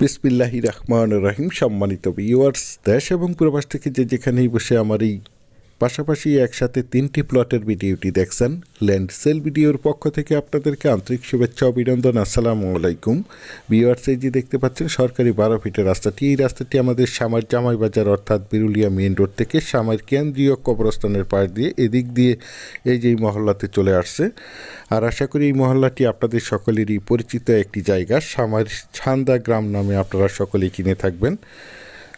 বিসমিল্লাহি রহমান রহিম সম্মানিত ভিউয়ার্স দেশ এবং প্রবাস থেকে যে যেখানেই বসে আমার এই পাশাপাশি একসাথে তিনটি প্লটের ভিডিওটি দেখছেন। ল্যান্ড সেল ভিডিওর পক্ষ থেকে আপনাদেরকে আন্তরিক শুভেচ্ছা অভিনন্দন। আসসালামু আলাইকুম। ভিউয়ার্স, এই যে দেখতে পাচ্ছেন, সরকারি বারো ফিটের রাস্তাটি। এই রাস্তাটি আমাদের সামার জামাই বাজার, অর্থাৎ বিরুলিয়া মেইন রোড থেকে সামার কেন্দ্রীয় কবরস্থানের পাশ দিয়ে এদিক দিয়ে এই যে মহল্লাতে চলে আসছে। আর আশা করি এই মহল্লাটি আপনাদের সকলেরই পরিচিত একটি জায়গা। সামার ছান্দা গ্রাম নামে আপনারা সকলেই কিনে থাকবেন।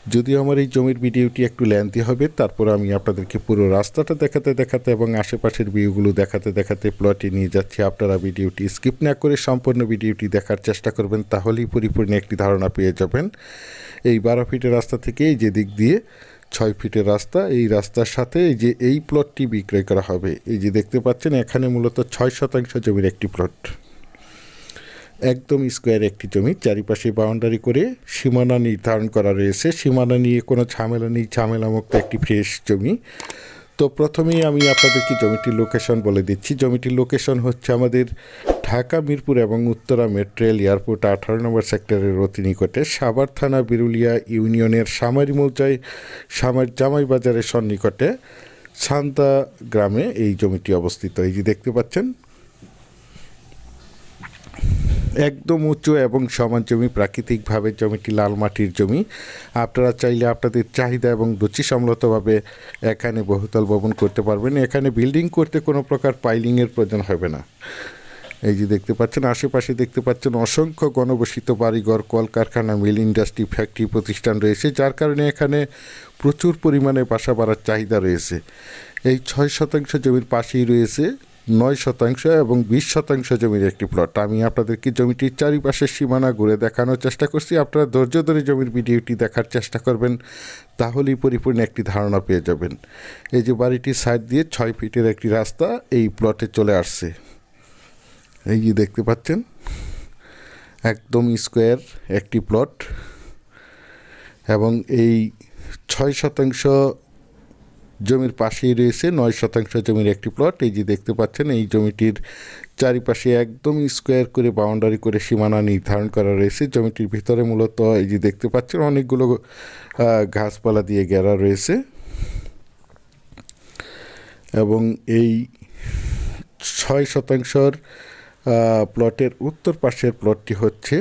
যদিও আমার এই জমির ভিডিওটি একটু লেন্থি হবে, তারপর আমি আপনাদেরকে পুরো রাস্তাটা দেখাতে দেখাতে এবং আশেপাশের ভিউগুলো দেখাতে দেখাতে প্লটে নিয়ে যাচ্ছি। আপনারা ভিডিওটি স্কিপ না করে সম্পূর্ণ ভিডিওটি দেখার চেষ্টা করবেন, তাহলেই পরিপূর্ণ একটি ধারণা পেয়ে যাবেন। এই বারো ফিটের রাস্তা থেকে এই যে দিক দিয়ে ছয় ফিটের রাস্তা, এই রাস্তার সাথে এই যে এই প্লটটি বিক্রয় করা হবে। এই যে দেখতে পাচ্ছেন, এখানে মূলত ছয় শতাংশ জমির একটি প্লট একদম স্কোয়ার একটি জমি, চারিপাশে বাউন্ডারি করে সীমানা নির্ধারণ করা রয়েছে। সীমানা নিয়ে কোনো ঝামেলা নেই, ঝামেলামুক্ত একটি ফ্রেশ জমি। তো প্রথমেই আমি আপনাদেরকে জমিটির লোকেশন বলে দিচ্ছি। জমিটির লোকেশন হচ্ছে আমাদের ঢাকা, মিরপুর এবং উত্তরা মেট্রেল এয়ারপোর্ট আঠারো নম্বর সেক্টরের অতি নিকটে সাভার থানা, বিরুলিয়া ইউনিয়নের সামারি মৌজায় সামার জামাই বাজারের সন্নিকটে সান্তা গ্রামে এই জমিটি অবস্থিত। এই যে দেখতে পাচ্ছেন একদম উঁচু এবং সমান জমি, প্রাকৃতিকভাবে জমিটি লাল মাটির জমি। আপনারা চাইলে আপনাদের চাহিদা এবং রুচিসম্মতভাবে এখানে বহুতল ভবন করতে পারবেন। এখানে বিল্ডিং করতে কোনো প্রকার পাইলিংয়ের প্রয়োজন হবে না। এই যে দেখতে পাচ্ছেন, আশেপাশে দেখতে পাচ্ছেন অসংখ্য গণবসিত বাড়িঘর, কলকারখানা, মিল ইন্ডাস্ট্রি, ফ্যাক্টরি প্রতিষ্ঠান রয়েছে, যার কারণে এখানে প্রচুর পরিমাণে বাসা বাড়ার চাহিদা রয়েছে। এই ছয় শতাংশ জমির পাশেই রয়েছে নয় শতাংশ এবং বিশ শতাংশ জমির একটি প্লট আমি আপনাদেরকে জমিটির চারিপাশের সীমানা ঘুরে দেখানোর চেষ্টা করছি। আপনারা ধৈর্য ধরে জমির ভিডিওটি দেখার চেষ্টা করবেন, তাহলেই পরিপূর্ণ একটি ধারণা পেয়ে যাবেন। এই যে বাড়িটির সাইড দিয়ে ছয় ফিটের একটি রাস্তা, এই প্লটে চলে আসছে। এই যে দেখতে পাচ্ছেন, একদম স্কোয়ার একটি প্লট এবং এই ছয় শতাংশ জমির পাশেই রয়েছে, নয় শতাংশ জমির একটি প্লট এই যে দেখতে পাচ্ছেন, এই জমিটির চারিপাশে একদম স্কোয়ার করে বাউন্ডারি করে সীমানা নির্ধারণ করা রয়েছে। জমিটির ভিতরে মূলত এই যে দেখতে পাচ্ছেন, অনেকগুলো গাছপালা দিয়ে ঘেরা রয়েছে। এবং এই ছয় শতাংশর প্লটের উত্তর পাশের প্লটটি হচ্ছে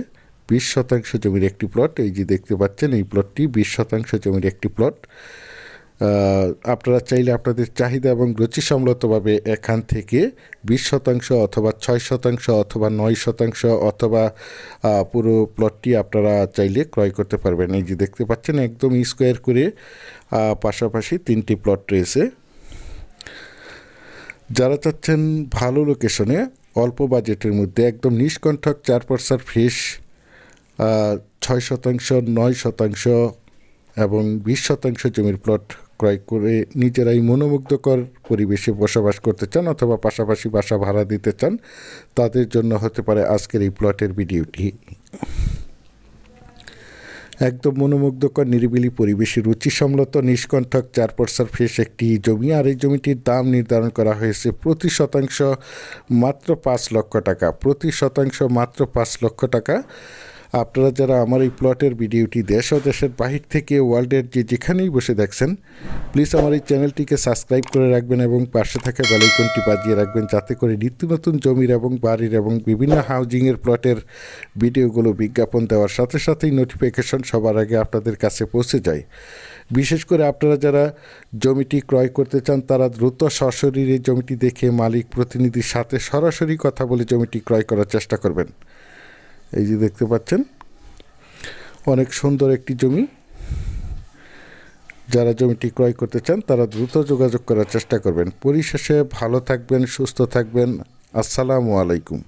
বিশ শতাংশ জমির একটি প্লট এই যে দেখতে পাচ্ছেন, এই প্লটটি বিশ শতাংশ জমির একটি প্লট আপনারা চাইলে আপনাদের চাহিদা এবং রুচিসম্মতভাবে এখান থেকে বিশ শতাংশ অথবা ছয় শতাংশ অথবা নয় শতাংশ অথবা পুরো প্লটটি আপনারা চাইলে ক্রয় করতে পারবেন। এই যে দেখতে পাচ্ছেন, একদম স্কোয়ার করে পাশাপাশি তিনটি প্লট রয়েছে। যারা চাচ্ছেন ভালো লোকেশনে অল্প বাজেটের মধ্যে, একদম নিষ্কণ্ঠক চার পার্সার ফ্রেশ ছয় শতাংশ, নয় শতাংশ এবং বিশ শতাংশ জমির প্লট ক্রয় করে নিজেরাই মনোমুগ্ধকর পরিবেশে বসবাস করতে চান অথবা পাশাপাশি বাসা ভাড়া দিতে চান, তাদের জন্য হতে পারে আজকের এই প্লটের ভিডিওটি। একদম মনোমুগ্ধকর, নিরিবিলি পরিবেশে রুচি রুচিসম্মত, নিষ্কণ্ঠক চার ফ্রেশ একটি জমি, আর এই জমিটির দাম নির্ধারণ করা হয়েছে প্রতি শতাংশ মাত্র পাঁচ লক্ষ টাকা। প্রতি শতাংশ মাত্র পাঁচ লক্ষ টাকা আপনারা যারা আমার এই প্লটের ভিডিওটি দেশ ও দেশের বাহির থেকে ওয়ার্ল্ডের যে যেখানেই বসে দেখছেন প্লিজ আমার এই চ্যানেলটিকে সাবস্ক্রাইব করে রাখবেন এবং পাশে থাকা বেলাইকনটি বাজিয়ে রাখবেন যাতে করে নিত্য নতুন জমির এবং বাড়ির এবং বিভিন্ন হাউজিংয়ের প্লটের ভিডিওগুলো বিজ্ঞাপন দেওয়ার সাথে সাথেই নোটিফিকেশন সবার আগে আপনাদের কাছে পৌঁছে যায়। বিশেষ করে আপনারা যারা জমিটি ক্রয় করতে চান, তারা দ্রুত সশরীরে জমিটি দেখে মালিক প্রতিনিধির সাথে সরাসরি কথা বলে জমিটি ক্রয় করার চেষ্টা করবেন। এই যে দেখতে পাচ্ছেন, অনেক সুন্দর একটি জমি। যারা জমিটি ক্রয় করতে চান, তারা দ্রুত যোগাযোগ করার চেষ্টা করবেন। পরিশেষে ভালো থাকবেন, সুস্থ থাকবেন। আসসালামু আলাইকুম।